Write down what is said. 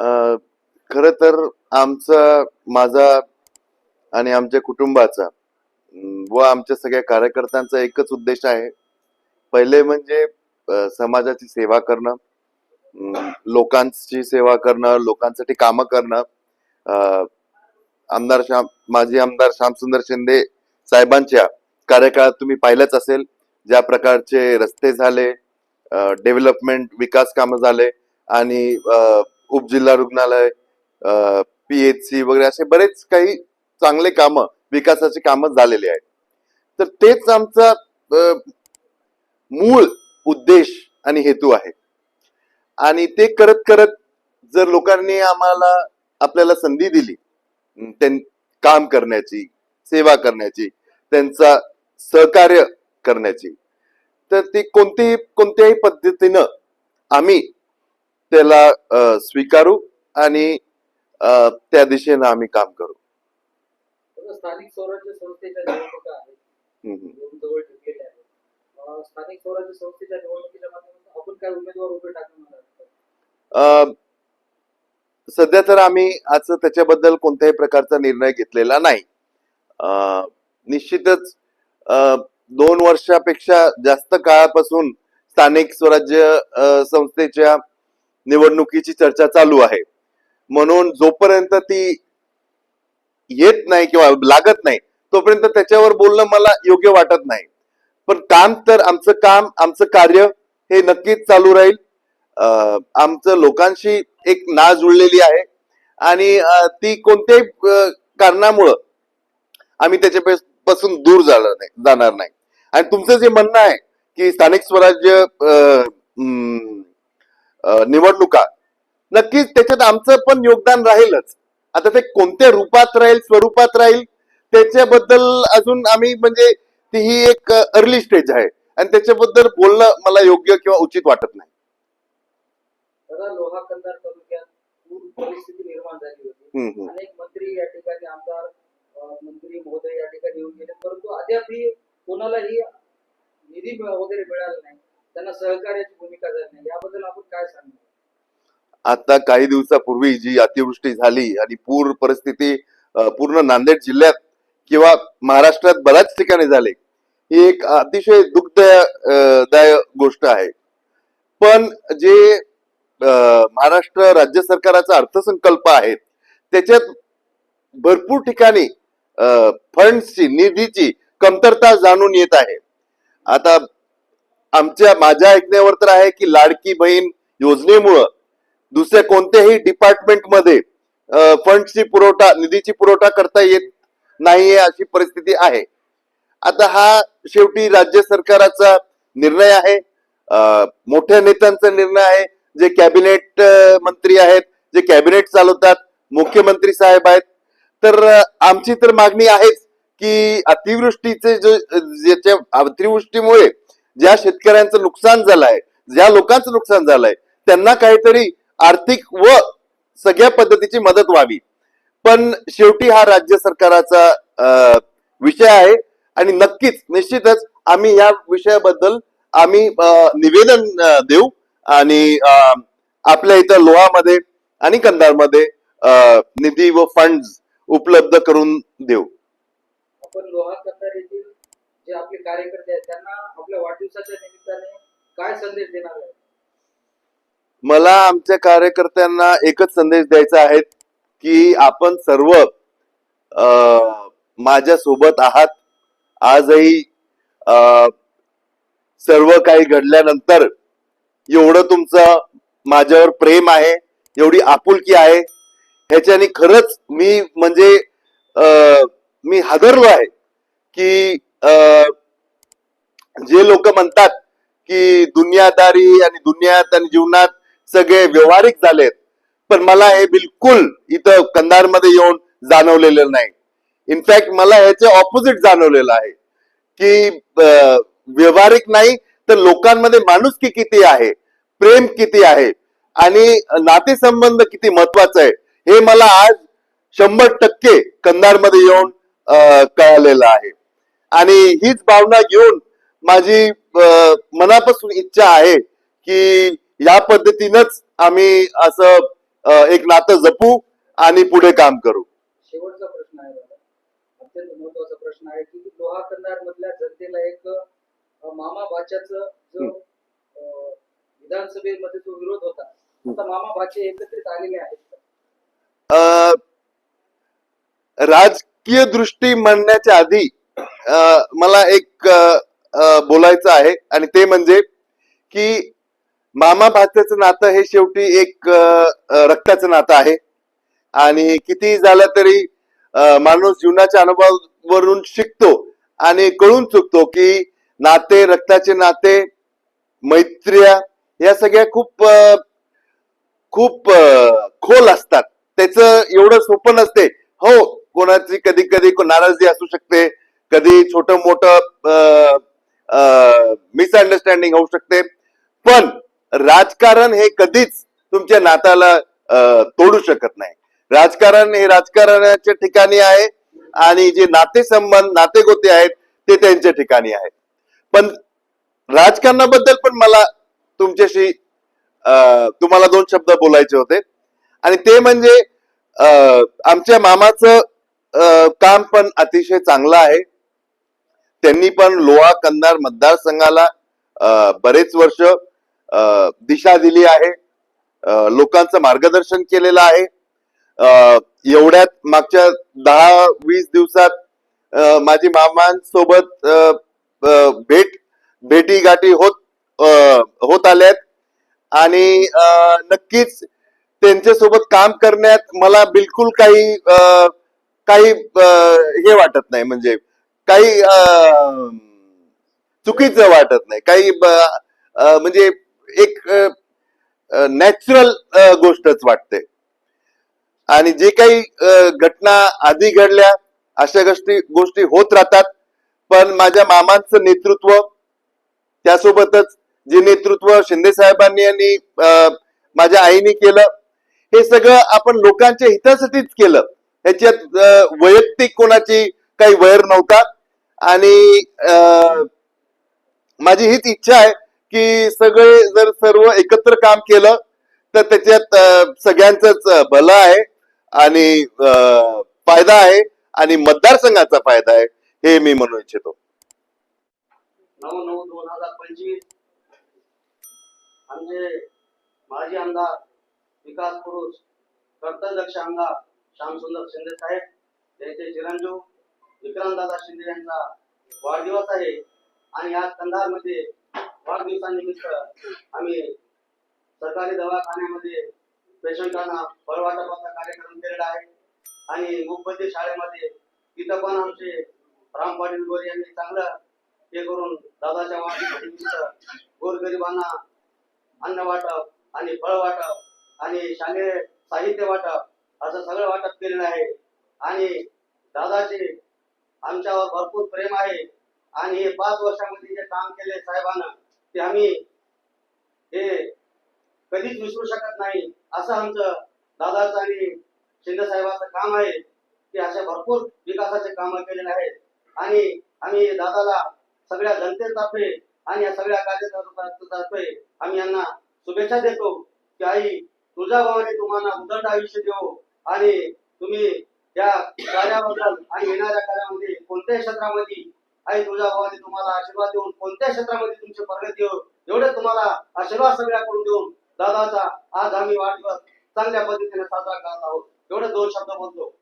खर तर आमचा माझा आणि आमच्या कुटुंबाचा व आमच्या सगळ्या कार्यकर्त्यांचा एकच उद्देश आहे. पहिले म्हणजे समाजाची सेवा करणं लोकांची सेवा करणं लोकांसाठी कामं करणं. आमदार श्याम माजी आमदार श्यामसुंदर शिंदे साहेबांच्या कार्यकाळात तुम्ही पाहिलंच असेल ज्या प्रकारचे रस्ते झाले डेव्हलपमेंट विकास कामं झाले आणि उपजिल्हा रुग्णालय पीएचसी वगैरे असे बरेच काही चांगले कामं विकासाची कामं झालेली आहेत. तर तेच आमचा मूळ उद्देश आणि हेतू आहे. आणि ते करत करत जर लोकांनी आम्हाला आपल्याला संधी दिली त्यां काम करण्याची सेवा करण्याची त्यांचा सहकार्य करण्याची तर ती कोणतीही कोणत्याही पद्धतीनं आम्ही त्याला स्वीकारू आणि त्या दिशेनं आम्ही काम करू. स्थानिक स्वराज्य संस्थेच्या निवडणुका आहेत. हम्म, हम्म. येऊन जवळ ठेवलेल्या आहेत. अं, स्थानिक स्वराज्य संस्थेच्या निवडणुकीच्या माध्यमातून आपण काय उमेदवार उभे टाकणार आहात? अं, सध्या तर आम्ही आज त्याच्याबद्दल कोणत्याही प्रकारचा निर्णय घेतलेला नाही. अं, निश्चितच दोन वर्षापेक्षा जास्त काळापासून स्थानिक स्वराज्य संस्थेच्या निवडणुकीची चर्चा चालू आहे. म्हणून जोपर्यंत ती येत नाही किंवा लागत नाही तोपर्यंत त्याच्यावर बोलणं मला योग्य वाटत नाही. पण काम तर आमचं काम आमचं कार्य हे नक्कीच चालू राहील. आमचं लोकांशी एक ना जुळलेली आहे. आणि ती कोणत्याही कारणामुळं आम्ही त्याच्यापासून दूर जाणार नाही जाणार नाही. आणि तुमचं जे म्हणणं आहे की स्थानिक स्वराज्य निवडणुका. नक्कीच त्याच्यात आमचं पण योगदान राहीलच. आता ते कोणत्या रूपात राहील स्वरूपात राहील त्याच्याबद्दल अजून आम्ही म्हणजे ती ही एक अर्ली स्टेज आहे. आणि त्याच्याबद्दल बोलणं मला योग्य किंवा उचित वाटत नाही. अनेक मंत्री या ठिकाणी आमदार मंत्री महोदय या ठिकाणी येऊन गेले. परंतु अद्यापही कोणालाही निधी वगैरे मिळाला नाही. त्यांना सहकार्याची भूमिका झाली नाही याबद्दल आपण काय सांगणार? आता काही दिवसापूर्वी जी अतिवृष्टी झाली आणि पूर परिस्थिती पूर्ण नांदेड जिल्ह्यात किंवा महाराष्ट्रात बऱ्याच ठिकाणी झाले ही एक अतिशय दुःखदायक गोष्ट आहे. पण जे महाराष्ट्र राज्य सरकाराचा अर्थसंकल्प आहे त्याच्यात भरपूर ठिकाणी फंडची निधीची कमतरता जाणून येत आहे. आता आमच्या माझ्या ऐकण्यावर तर आहे की लाडकी बहीण योजनेमुळं दुसऱ्या कोणत्याही डिपार्टमेंटमध्ये फंडची पुरवठा निधीची पुरवठा करता येत नाहीये अशी परिस्थिती आहे. आता हा शेवटी राज्य सरकाराचा निर्णय आहे. मोठ्या नेत्यांचा निर्णय आहे. जे कॅबिनेट मंत्री आहेत जे कॅबिनेट चालवतात मुख्यमंत्री साहेब आहेत. तर आमची तर मागणी आहेच की अतिवृष्टीचे जो ज्याच्या अतिवृष्टीमुळे ज्या शेतकऱ्यांचं नुकसान झालंय ज्या लोकांचं नुकसान झालंय त्यांना काहीतरी आर्थिक व सगळ्या पद्धतीची मदत व्हावी. पण शेवटी हा राज्य सरकाराचा विषय आहे आणि नक्कीच निश्चितच आम्ही या विषयाबद्दल आम्ही निवेदन देऊ आणि आपल्या इथं लोहामध्ये आणि कंधारमध्ये निधी व फंड्स उपलब्ध करून देऊ. आपण लोहा जे आपले कार्यकर्ते आहेत त्यांना आपल्या वाढदिवसाच्या निमित्ताने काय संदेश देणार आहे मला आमच्या कार्यकर्त्यांना एकच संदेश द्यायचा आहे की आपण सर्व माझ्या सोबत आहात. आजही सर्व काही घडल्यानंतर एवढं तुमचं माझ्यावर प्रेम आहे एवढी आपुलकी आहे. ह्याच्याने खरंच मी म्हणजे मी हादरलो आहे की जे लोक म्हणतात की दुनियादारी आणि दुनियात आणि जीवनात सगळे व्यवहारिक झालेत पण मला हे बिलकुल इथं कंधारमध्ये येऊन जाणवलेलं नाही. इनफॅक्ट मला ह्याचे ऑपोजिट जाणवलेलं आहे. की व्यवहारिक नाही तर लोकांमध्ये माणुसकी किती आहे प्रेम किती आहे आणि नातेसंबंध किती महत्वाचं आहे हे मला आज शंभर टक्के कंधारमध्ये येऊन कळालेलं आहे. आणि हीच भावना घेऊन माझी मनापासून इच्छा आहे की या पद्धतीनंच आम्ही असं एक नातं जपू आणि पुढे काम करू. शेवटचा प्रश्न आहे अत्यंत महत्त्वाचा प्रश्न आहे की लोहा कंधार मधल्या जनतेला एक मामा भाच्याचं जो विधानसभेमध्ये जो विरोध होता आता मामा भाचे एकत्रित आलेले आहेत राजकीय दृष्टी म्हणण्याच्या आधी मला एक बोलायचं आहे आणि ते म्हणजे की मामा भात्याचं नातं हे शेवटी एक रक्ताचं नातं आहे. आणि किती झालं तरी माणूस जीवनाच्या अनुभवावरून शिकतो आणि कळून चुकतो की नाते रक्ताचे नाते मैत्र्या या सगळ्या खूप खूप खोल असतात. त्याचं एवढं सोपं नसते. हो कोणाची कधी कधी नाराजी असू शकते. कधी छोट मोठ मिसअंडरस्टँडिंग होऊ शकते. पण राजकारण हे कधीच तुमच्या नात्याला तोडू शकत नाही. राजकारण हे राजकारणाच्या ठिकाणी आहे आणि जे नातेसंबंध नातेगोते आहेत ते त्यांच्या ठिकाणी आहेत. पण राजकारणाबद्दल पण मला तुमच्याशी तुम्हाला दोन शब्द बोलायचे होते. आणि ते म्हणजे आमच्या मामाचं काम पण अतिशय चांगलं आहे. त्यांनी पण लोहा कंधार मतदारसंघाला बरेच वर्ष दिशा दिली आहे. लोकांचं मार्गदर्शन केलेलं आहे. एवढ्यात मागच्या दहा वीस दिवसात माझी मामांसोबत भेट भेटी गाठी होत अ, होत आल्यात. आणि नक्कीच त्यांच्यासोबत काम करण्यात मला बिलकुल काही काही हे वाटत नाही. म्हणजे काही चुकीचं वाटत नाही. काही म्हणजे एक नॅचरल गोष्टच वाटते. आणि जे काही घटना आधी घडल्या अशा गोष्टी गोष्टी होत राहतात. पण माझ्या मामांचं नेतृत्व त्यासोबतच जे नेतृत्व शिंदे साहेबांनी आणि माझ्या आईने केलं हे सगळं आपण लोकांच्या हितासाठीच केलं. ह्याच्यात वैयक्तिक कोणाची काही वैर नव्हता. आणि माझी हीच इच्छा आहे की सगळे जर सर्व एकत्र काम केलं तर त्याच्यात सगळ्यांचंच भलं आहे आणि फायदा आहे आणि मतदारसंघाचा फायदा आहे हे मी म्हणू इच्छितो. नऊ नऊ दोन हजार पंचवीस आमचे माजी आमदार विकास पुरुष कर्तव्यदक्ष आमदार श्यामसुंदर शिंदे साहेब यांचे चिरंजीव विक्रमदादा शिंदे यांचा वाढदिवस आहे. आणि या कंधारमध्ये वाढदिवसानिमित्त आम्ही सरकारी दवाखान्यामध्ये पेशंटांना फळवाटपाचा कार्यक्रम केलेला आहे. आणि मुखपती शाळेमध्ये तिथं पण आमचे राम पाटील गोरे यांनी चांगलं हे करून दादाच्या वाढदिवसानिमित्त गोरगरिबांना अन्न वाटप आणि फळ वाटप आणि शालेय साहित्य वाटप असं सगळं वाटप केलेलं आहे. आणि दादाचे आमच्यावर भरपूर प्रेम आहे. आणि हे पाच वर्षामध्ये जे काम केले साहेबांना ते आम्ही हे कधीच विसरू शकत नाही. असं आमचं दादाचं आणि शिंदे साहेबांचं काम आहे की अशा भरपूर विकासाचे कामं केलेले आहेत. आणि आम्ही दादाला सगळ्या जनतेतर्फे आणि या सगळ्या कार्यकर्त्यांतर्फे आम्ही यांना शुभेच्छा देतो की आई तुझ्या भावाने तुम्हाला उदंड आयुष्य देऊ आणि तुम्ही या कार्याबद्दल आणि येणाऱ्या कार्यामध्ये कोणत्याही क्षेत्रामध्ये आई तुझ्या भावाने तुम्हाला आशीर्वाद देऊन कोणत्या क्षेत्रामध्ये तुमची प्रगती हो एवढे तुम्हाला आशीर्वाद सगळ्याकडून देऊन दादाचा आज आम्ही वाढदिवस चांगल्या पद्धतीने साजरा करत आहोत. एवढे दोन शब्द बोलतो